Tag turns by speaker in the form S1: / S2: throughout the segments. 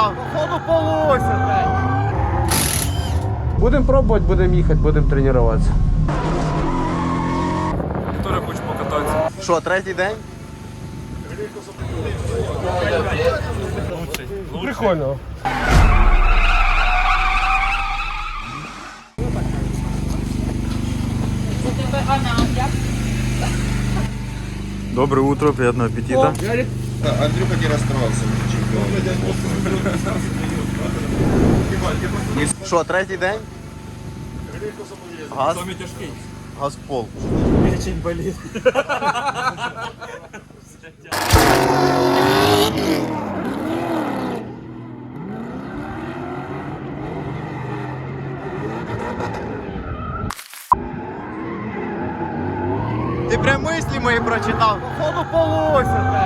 S1: прочитав.
S2: Походу полося, блядь.
S3: Будемо пробувати, будемо їхати, будемо тренуватися.
S4: Вікторія хоче покататися.
S1: Що, третій день?
S3: Прикольно.
S1: Доброе утро, приятного аппетита.
S5: Андрюха не расстроился, мы чемпион.
S1: Що, третій день? Газ?
S4: Самі тяжкий.
S1: Газ в пол. Ти прям мислі мої прочитав.
S2: Походу полося,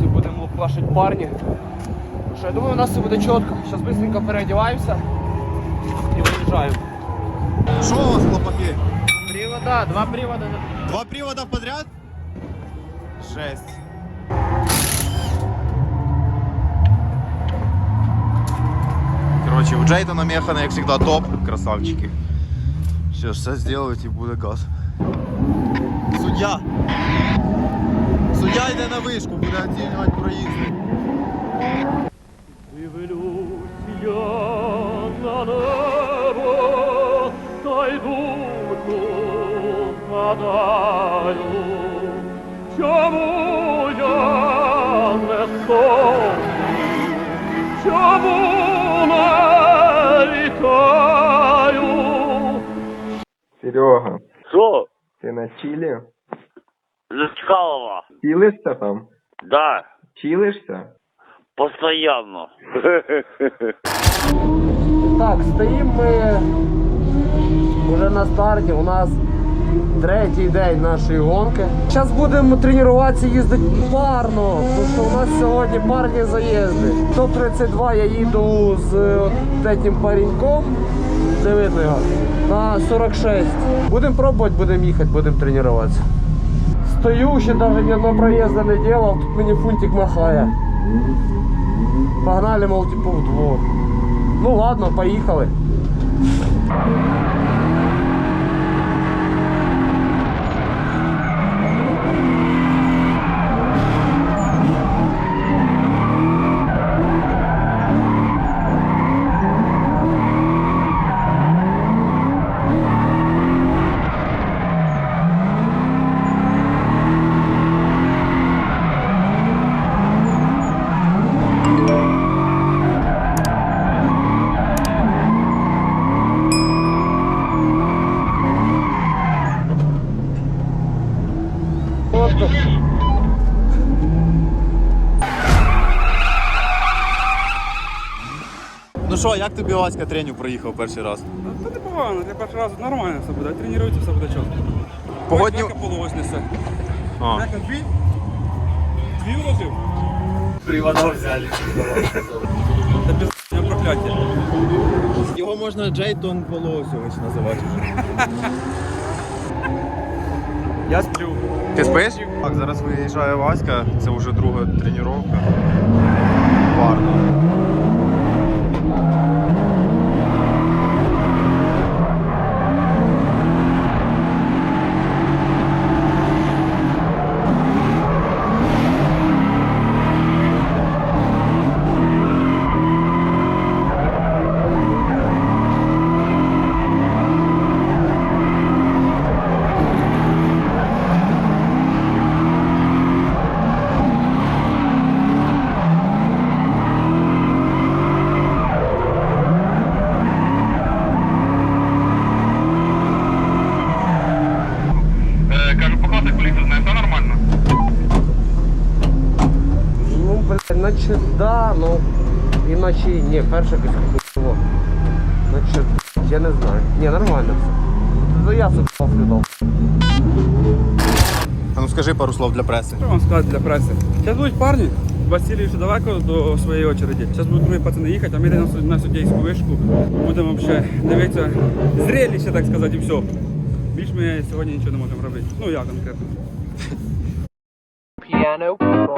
S3: тренувальну сесію, будемо плашити парні. Що, я думаю, у нас все буде чітко. Зараз швидко переодіваємося і виїжджаємо.
S1: Що у вас, хлопаки?
S3: Привода, два привода.
S1: Два привода подряд? Жесть. Короче, у Джейдена Механа, як всегда, топ. Красавчики. Сейчас все сделают и буде газ. Суддя! Суддя йде на вишку, буде оцінювати проїзд.
S3: на небо, та й думку гадаю, чому я не сонний, чому не літаю?
S6: Серега,
S7: Що?
S6: ти на чилі?
S7: Зачкалова?
S6: Чилишся там?
S7: Да,
S6: Чилишся?
S7: постоянно.
S3: Так, стоїмо ми вже на старті. У нас третій день нашої гонки. Зараз будемо тренуватися їздити парно, тому що у нас сьогодні парні заїзди. До 32 я їду з от этим пареньком, де видно його, на 46. Будемо пробувати, будемо їхати, будемо тренуватися. Стою, ще навіть ні одного проїзду не делав, тут мені фунтик махає. Погнали, мол, типу, вдвох. Ну ладно, поїхали.
S1: Що, як тобі Васька треню проїхав перший раз?
S4: Та непогано, для першого разу нормально все буде. Тренується, все буде чітко.
S1: Погодні-
S4: Ось полуось несе.
S1: А.
S4: Дві? Дві вложив? Привода взяли. Це без прокляття.
S1: Його можна Джейтон Волосович називати.
S4: Я сплю.
S1: Ти спиш? Так, зараз виїжджає Васька, це вже друга тренування. Парно.
S3: Наче да, ну іначе ні, перше якось хуйово. Наче, я не знаю. Ні, нормально все. Ну я собі дав.
S1: А ну скажи пару слов для преси.
S4: Що вам сказати для преси? Зараз будуть парні. Василій ще далеко до своєї очереді. Зараз будуть другі пацани їхати, а ми йдемо на суд- суддійську вишку. Будемо ще дивитися зрелище, так сказати, і все. Більш ми сьогодні нічого не можемо робити. Ну я конкретно.
S8: piano people.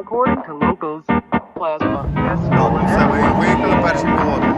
S8: According to locals, has stolen
S1: Все, ви виїхали перші пілоти.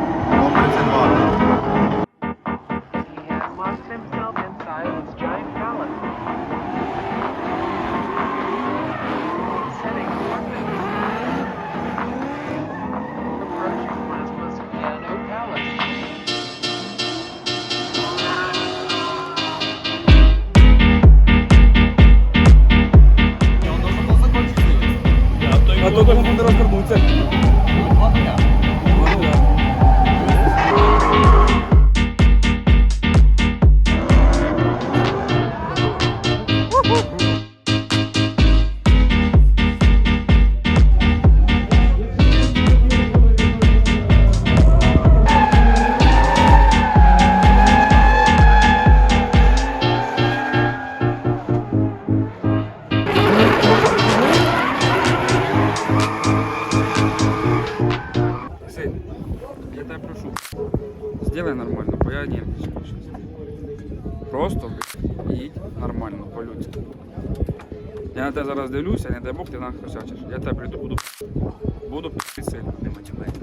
S4: сделай нормально, бо я нервничаю сейчас. Просто блядь, їдь нормально, по-людськи. Я на тебе зараз дивлюся, не дай Бог ти нахросячиш. Я тебе прийду, буду буду пи***ти сильно. Не матюкайся.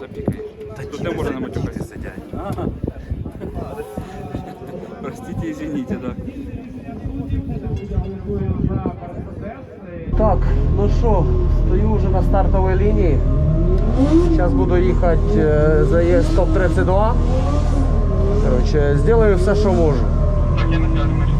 S4: Запікаєш. Тут не можна не матюкатися. сидять. Ага. Простите, извините, да.
S3: Так, ну що, стою вже на стартовій лінії. Зараз буду їхати е, заїзд топ 32. Короче, сделаю все, що можу.
S4: Хорошо.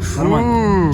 S4: 嗯、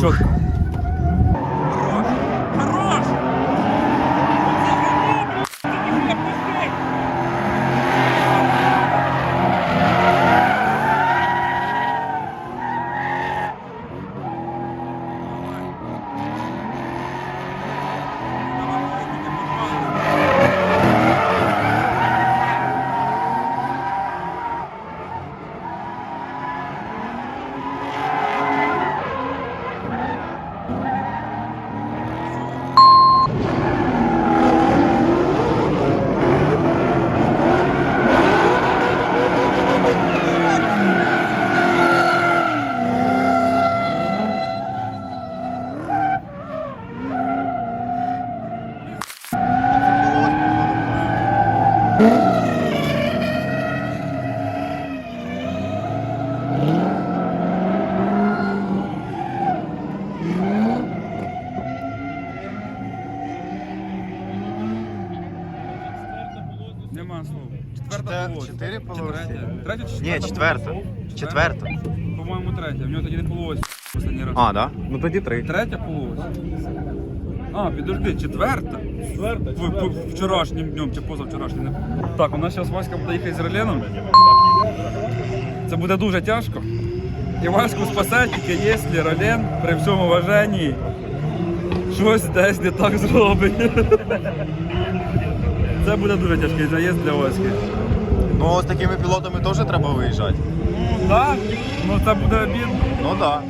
S1: Ні, четверта. Четверта.
S4: По-моєму, третя. В нього тоді не полось останній раз.
S1: А, да? Ну тоді три.
S4: Третя полось. А, підожди, четверта? Четверта. Вчорашнім днем чи позавчорашнім. не- Так, у нас зараз Васька буде їхати з Реленом. Це буде дуже тяжко. І Ваську спасе тільки якщо Ролен при всьому уваженні щось десь не так зробить. Це буде дуже тяжкий заїзд для Васьки.
S1: Ну з такими пілотами теж треба виїжджати.
S4: Ну так, ну це буде обід.
S1: Ну так. Да.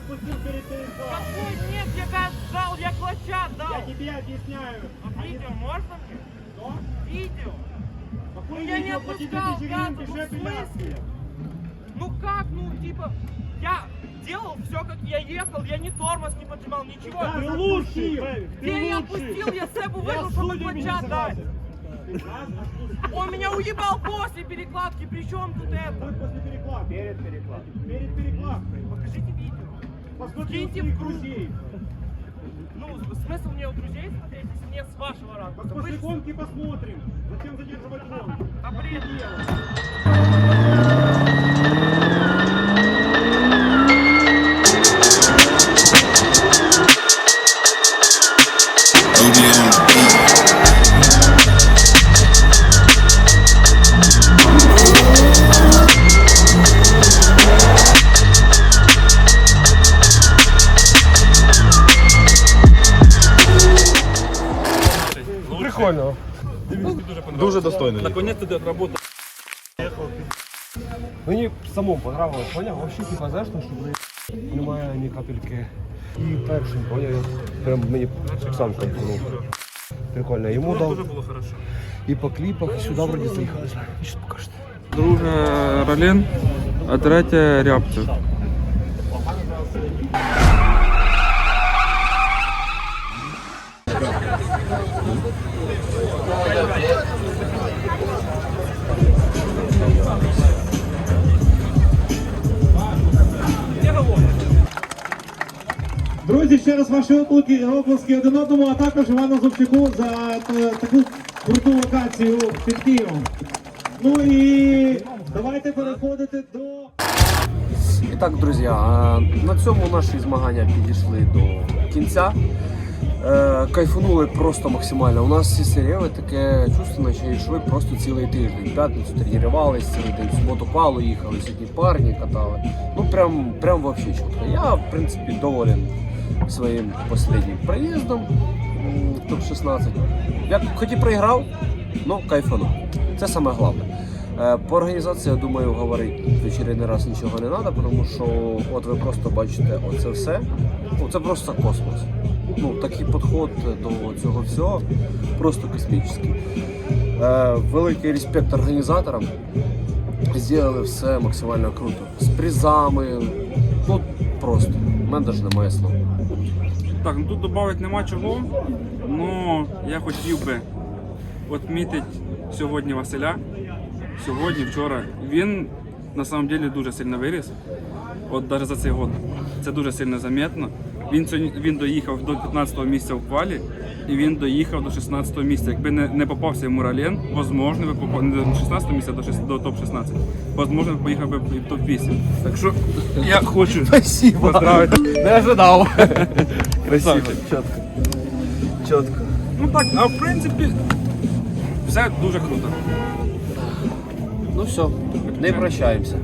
S2: Отпустил перед ТНК.
S9: Какой нет, я газ дал, я клоча дал.
S2: Я тебе объясняю.
S9: А видео можно мне?
S2: Что?
S9: Видео.
S2: Какой
S9: я не отпускал газ, ну, в смысле? Ну как, ну типа, я делал все, как я ехал, я ни тормоз не поджимал, ничего.
S2: Газ
S9: Ты
S2: отпустил.
S9: Где я опустил, я Себу выиграл, чтобы клоча дать. Он меня уебал после перекладки, при чем тут это?
S2: После перекладки. Перед перекладкой. Перед перекладкой.
S9: Киньте в круг.
S2: друзей.
S9: Ну, смысл мне у друзей смотреть, если мне с вашего ракурса?
S2: Так после гонки посмотрим. Зачем задерживать гонку?
S9: А бред.
S10: Прикольно.
S1: Дуже достойно.
S4: Наконец-то ты отработал.
S10: Мені самому понравилось, поняв? Вообще типа, знаєш, ну, що блин, немає ні капельки. І першим, поняв, я прям мені сам кайфанув. Прикольно, йому дав.
S4: було хорошо.
S10: І по кліпах, і сюди вроді заїхали. Що покажете?
S4: Друге Ралін, а третє Рябцев.
S2: Ще раз ваші оплески, оплески один одному, а також Івану Зубчику за е, таку круту локацію під Києвом. Ну і давайте переходити до.
S10: І так, друзі, на цьому наші змагання підійшли до кінця. Е, Кайфанули просто максимально. У нас всі серіали таке чувство, наче йшли просто цілий тиждень. П'ятницю тренувалися цілий день, в суботу палу їхали, сьогодні парні катали. Ну прям, прям вообще чітко. Я, в принципі, доволен своїм останнім проїздом топ-16. Я хоч і проіграв, ну кайфанув. Це саме головне. Е, По організації, я думаю, говорити в вечірній раз нічого не треба, тому що от ви просто бачите оце все. Ну, це просто космос. Ну, такий підход до цього всього просто космічний. Е, великий респект організаторам. Зробили все максимально круто. З призами. Ну, просто. У мене навіть немає слов.
S4: Так, ну тут додати нема чого. але я хотів би відмітити сьогодні Василя. Сьогодні, вчора. Він на самом деле дуже сильно виріс. От навіть за цей год. Це дуже сильно замітно. Він він доїхав до 15-го місця в квалі і він доїхав до 16-го місця. Якби не, не попався йому Рален, можливо, би попав не до 16-го місця, до, шест- до топ-16. Можливо, поїхав би в топ-8. Так що я хочу
S10: Спасибо.
S4: поздравити.
S10: Не ожидав. Красиво, чітко. Чітко.
S4: Ну так, а в принципі, все дуже круто.
S10: Ну все, не прощаємося.